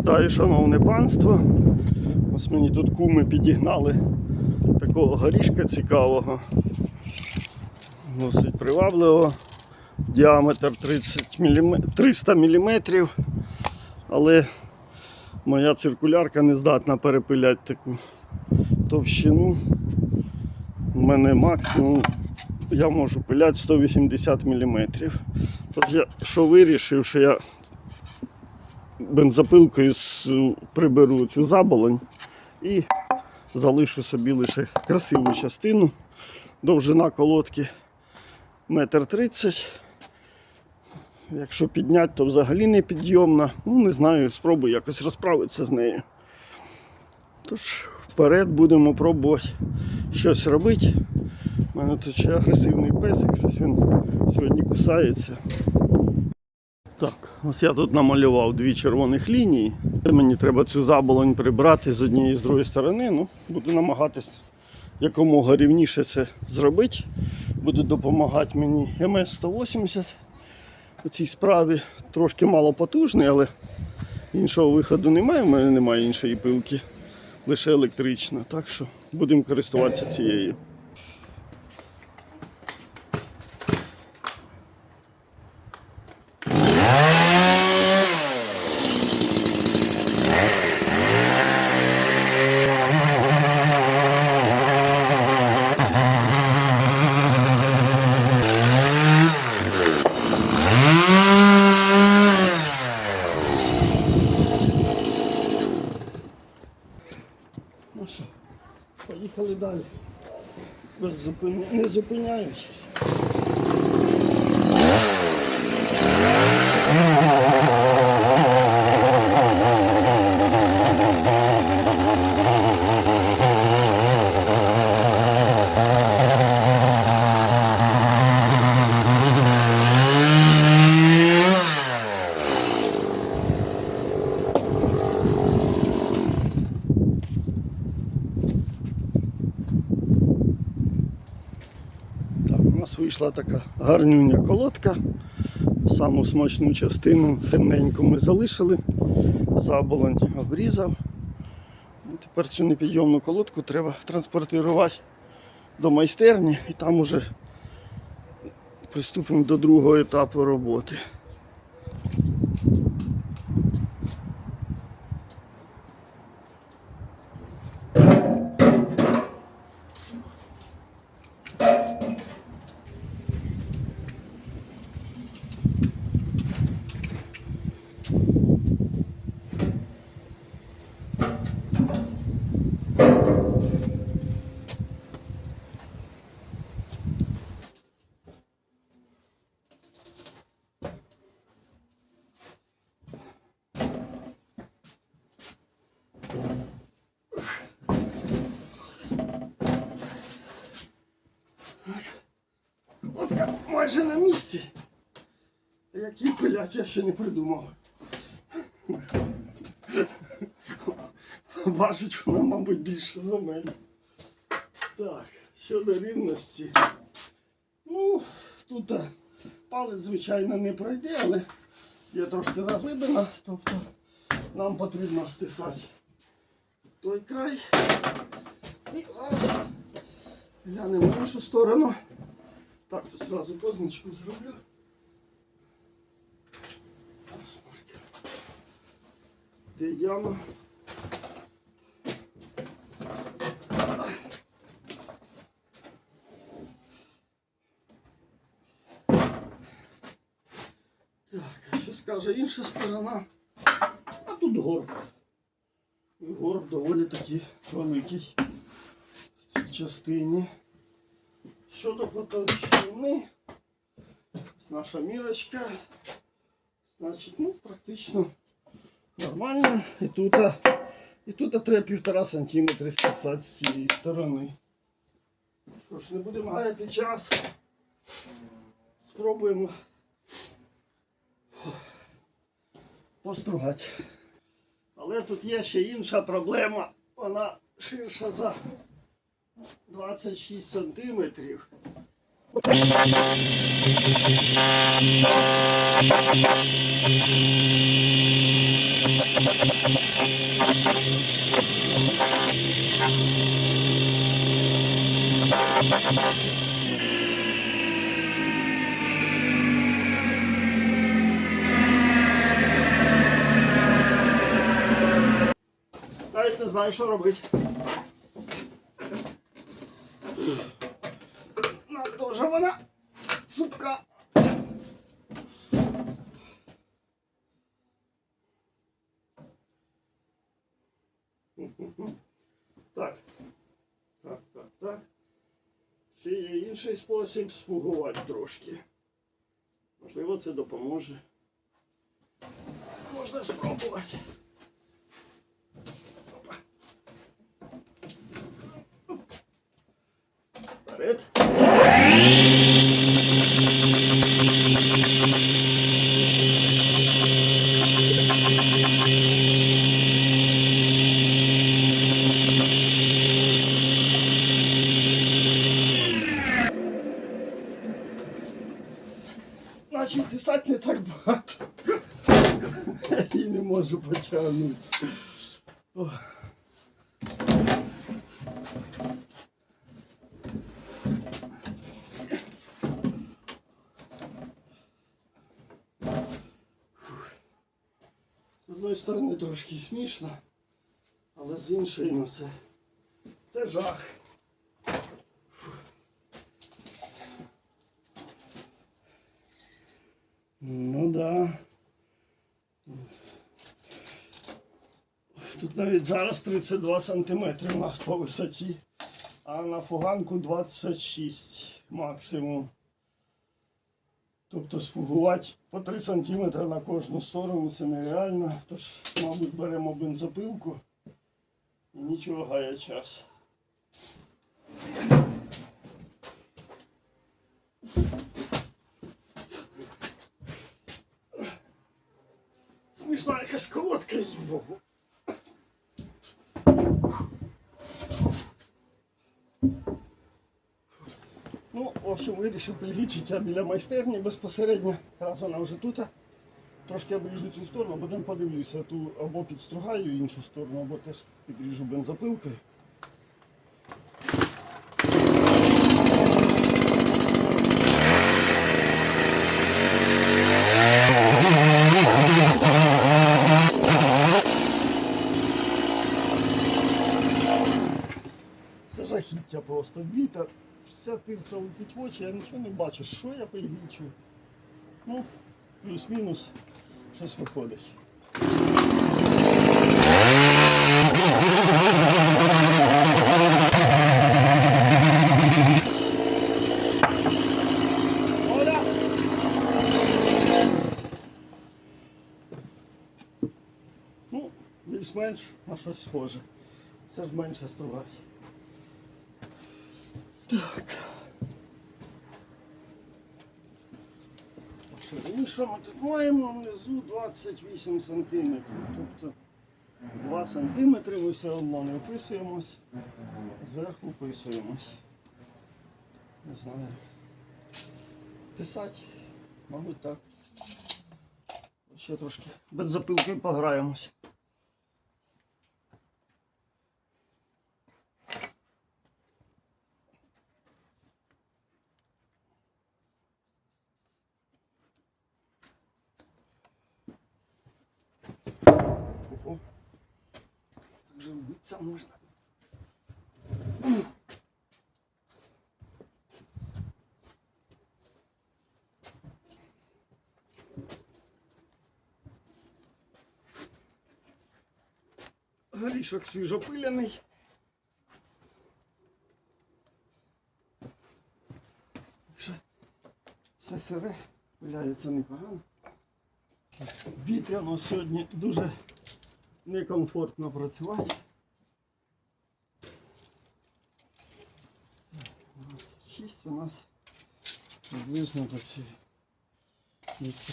Вітаю, шановне панство. Ось мені тут куми підігнали такого горішка цікавого. Досить привабливого. Діаметр 30 мм, 300 мм. Але моя циркулярка не здатна перепиляти таку товщину. У мене максимум я можу пиляти 180 мм. Тож я що вирішив, що я бензопилкою приберу цю заболонь і залишу собі лише красиву частину. Довжина колодки метр тридцять. Якщо підняти, то взагалі не підйомна. Ну, не знаю, спробую якось розправитися з нею. Тож, вперед будемо пробувати щось робити. У мене тут ще агресивний песик, щось він сьогодні кусається. Так, ось я тут намалював дві червоних лінії. Мені треба цю заболонь прибрати з однієї і з другої сторони. Ну, буду намагатись якомога рівніше це зробити. Буде допомагати мені МС-180 у цій справі. Трошки мало потужний, але іншого виходу немає. У мене немає іншої пилки, лише електрична. Так що будемо користуватися цією. Поїхали далі. Не зупиняючись. Так, у нас вийшла така гарнюня. Саму смачну частину темненьку ми залишили. Заболонь обрізав. Ну, Тепер цю непідйомну колодку треба транспортувати до майстерні і там уже приступимо до другого етапу роботи. Колодка майже на місці. Як її пилять, я ще не придумав. Важить вона, мабуть, більше за мене. Так, щодо рівності. Ну, тут палець, звичайно, не пройде, але є трошки заглибина, тобто нам потрібно стисати той край. І зараз глянемо в іншу сторону. Так, тут зразу позначку зроблю. Де яма? Так, а що скаже інша сторона? А тут горб. Горб доволі таки великий в цій частині. Щодо потовщини, наша мірочка, значить, ну, практично нормально. І тут, і тут треба півтора сантиметри стисати з цієї сторони. Що ж, не будемо гаяти час. Спробуємо постругати. Але тут є ще інша проблема. Вона ширша за 26 сантиметрів. Навіть не знаю, що робити. Надто вже вона цупка. Так. Так, так, так. Ще є інший спосіб сфугувати трошки. Можливо, це допоможе. Можна спробувати. Опа. Вперед. Значить, писати не так багато. Її не можу потягнути. З одної сторони трошки смішно, але з іншої, ну це, це жах. Ну да. Тут навіть зараз 32 сантиметри у нас по висоті, а на фуганку 26 максимум. Тобто сфугувати по 3 сантиметри на кожну сторону це нереально. Тож, мабуть, беремо бензопилку і нічого гає час. Смішна якась колодка їй-богу. Ну, в общем, вирішив прилічити біля майстерні безпосередньо. Раз вона вже тут. Трошки обріжу цю сторону, потім подивлюся, ту або підстругаю іншу сторону, або теж підріжу бензопилкою. Це жахіття просто. Вітер, вся тирса летить в очі, я нічого не бачу. Що я пильгічу? Ну, плюс-мінус щось виходить. Ну, більш-менш на щось схоже. Це ж менше стругать. І що ми тут маємо внизу 28 сантиметрів. Тобто 2 сантиметри ми все одно не вписуємось, зверху вписуємось. Не знаю. Писати, мабуть, так. Ще трошки бензопилкою пограємось. Можна. Горішок свіжопиляний. Все сире, пиляється непогано. Вітряно сьогодні дуже некомфортно працювати. 6 у нас приблизно до цієї.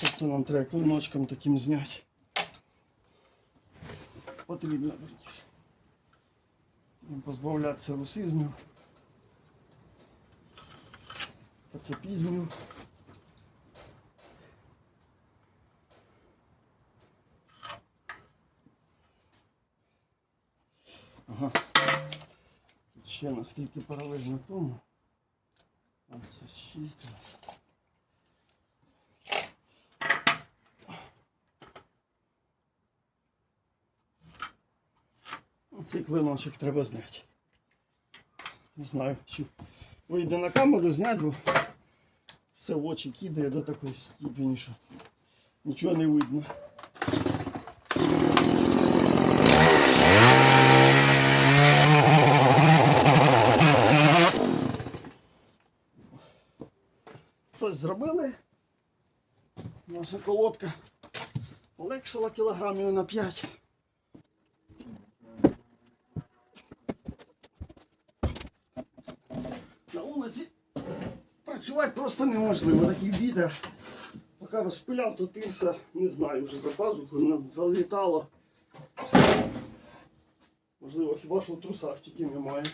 Тобто нам треба клиночком таким зняти. Потрібно. Позбавлятися русизмів, пацифізмів. Ага. Ще наскільки паралельно тому. А це 6. Цей клиночок треба зняти. Не знаю, чи вийде на камеру зняти, бо все в очі кидає до такої ступені, що нічого не видно. Щось зробили. Наша колодка полегшила кілограмів на 5. На вулиці працювати просто неможливо. Такий вітер. Поки розпиляв, то тирса, не знаю, вже за пазуху залітало. Можливо, хіба що в трусах тільки немає.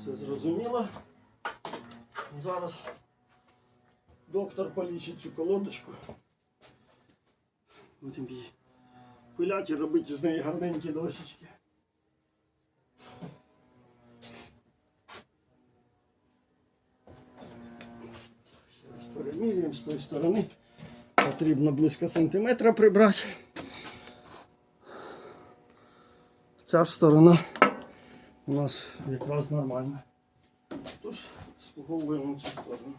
Все зрозуміло. Зараз доктор полічить цю колодочку. Будемо її пиляти і робити з неї гарненькі дощечки. Перемірюємо з тої сторони. Потрібно близько сантиметра прибрати. Ця ж сторона у нас якраз нормальна. Тож спуговуємо цю сторону.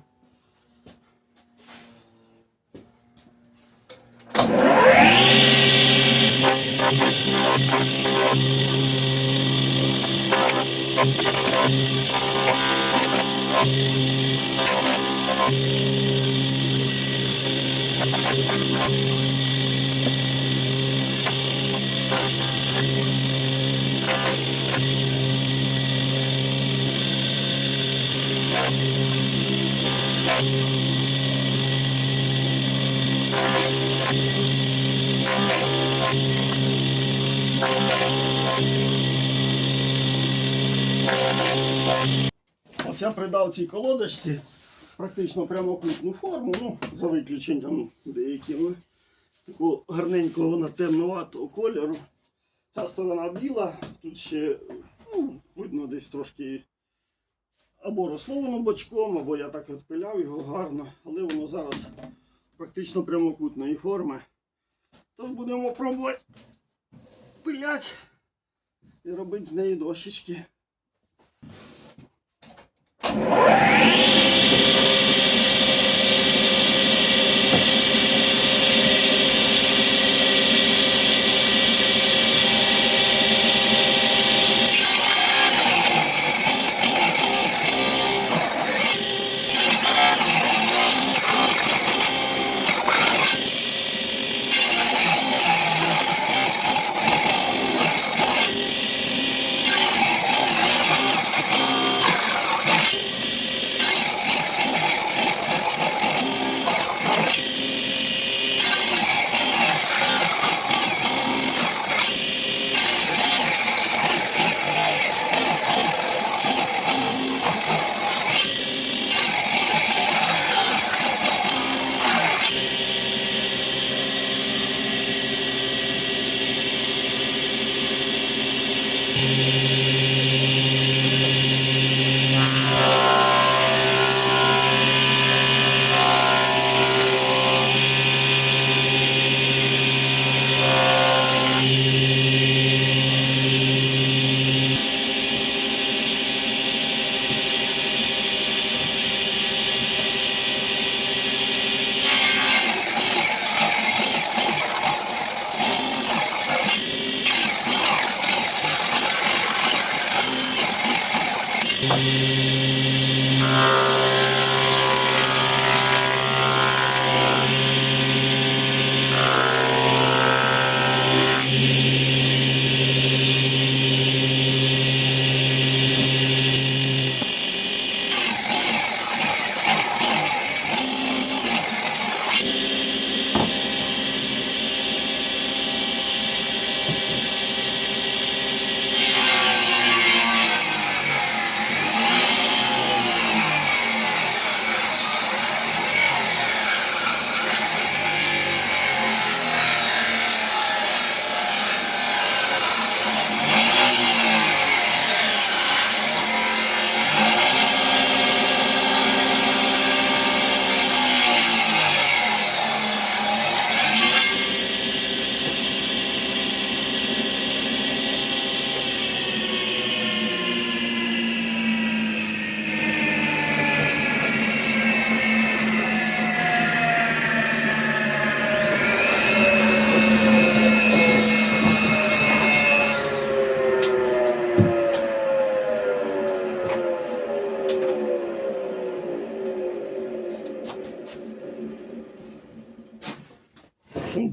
Ось я придав цій колодочці практично прямокутну форму, ну, за виключенням деякими такого гарненького на темноватого кольору. Ця сторона біла, тут ще ну, видно десь трошки або росло бочком, або я так відпиляв його гарно, але воно зараз практично прямокутної форми. Тож будемо пробувати пилять і робити з неї дощечки. আসে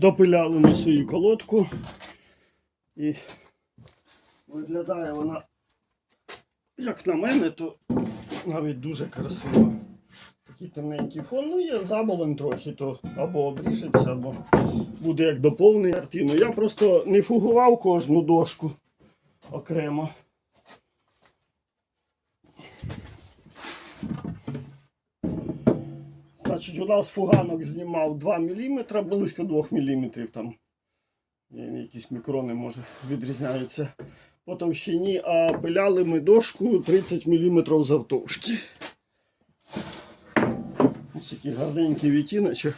Допиляли ми свою колодку. І виглядає вона, як на мене, то навіть дуже красиво. Такий темненький фон. Ну, є заболон трохи, то або обріжеться, або буде як доповнення картину. Я просто не фугував кожну дошку окремо. Значить, у нас фуганок знімав 2 мм, близько 2 мм там. Якісь мікрони, може, відрізняються по товщині, а пиляли ми дошку 30 мм завтовшки. Ось такий гарненький відтіночок.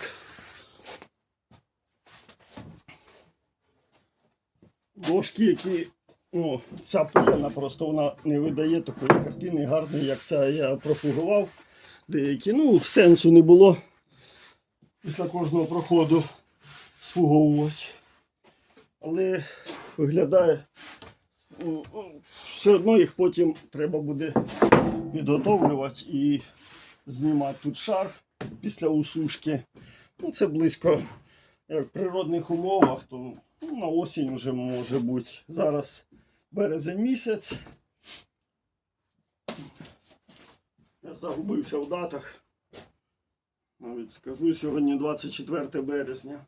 Дошки, які. Ну, ця пиляна просто вона не видає такої картини гарної, як ця я профугував. Деякі, ну, сенсу не було після кожного проходу сфуговувати. Але виглядає. ну, Все одно їх потім треба буде підготовлювати і знімати тут шар після усушки. Ну, це близько як в природних умовах, то ну, на осінь вже може бути. Зараз березень місяць. Я загубився в датах. Навіть скажу, сьогодні 24 березня.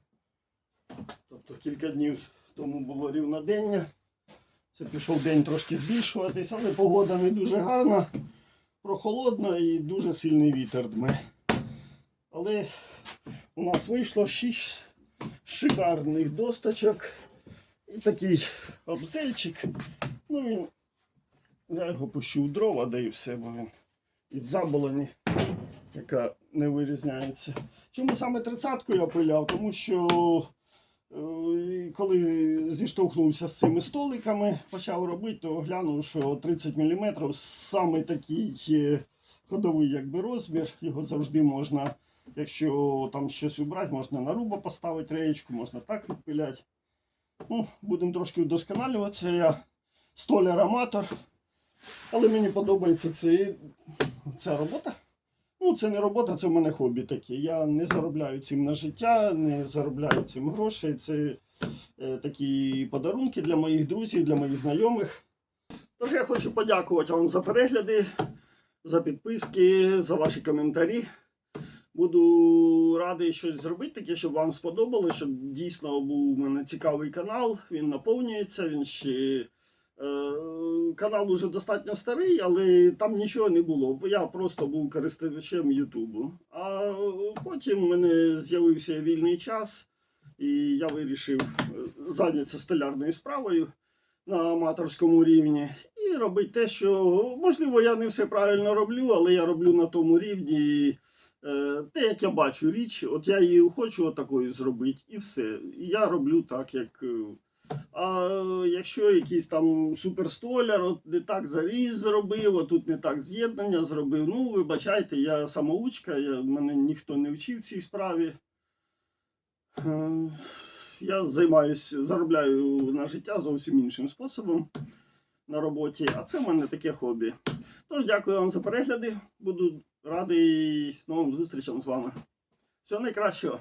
Тобто кілька днів тому було рівнодення. Це пішов день трошки збільшуватись, але погода не дуже гарна, прохолодна і дуже сильний вітер дме. Але у нас вийшло 6 шикарних досточок і такий обзельчик. Ну він, я його пущу в дрова, да і все, бо він із заболоні, яка не вирізняється. Чому саме тридцятку я пиляв? Тому що е, коли зіштовхнувся з цими столиками, почав робити, то глянув, що 30 мм саме такий ходовий якби, розмір. Його завжди можна, якщо там щось убрати, можна на руба поставити реєчку, можна так відпиляти. Ну, будемо трошки вдосконалюватися. Я столяр-аматор. Але мені подобається цей, ця робота. Ну, це не робота, це в мене хобі таке. Я не заробляю цим на життя, не заробляю цим грошей. Це е, такі подарунки для моїх друзів, для моїх знайомих. Тож я хочу подякувати вам за перегляди, за підписки, за ваші коментарі. Буду радий щось зробити таке, щоб вам сподобалося, щоб дійсно був у мене цікавий канал. Він наповнюється, він ще. Е, Канал уже достатньо старий, але там нічого не було. Я просто був користувачем Ютубу. А потім в мене з'явився вільний час, і я вирішив е, зайнятися столярною справою на аматорському рівні і робити те, що можливо я не все правильно роблю, але я роблю на тому рівні. е, Те, як я бачу річ, от я її хочу отакою зробити, і все. Я роблю так, як. А якщо якийсь там суперстоляр, от не так заріз зробив, а тут не так з'єднання зробив. Ну, вибачайте, я самоучка, я, мене ніхто не вчив цій справі. Е, Я займаюся, заробляю на життя зовсім іншим способом на роботі, а це в мене таке хобі. Тож, дякую вам за перегляди. Буду радий новим зустрічам з вами. Всього найкращого.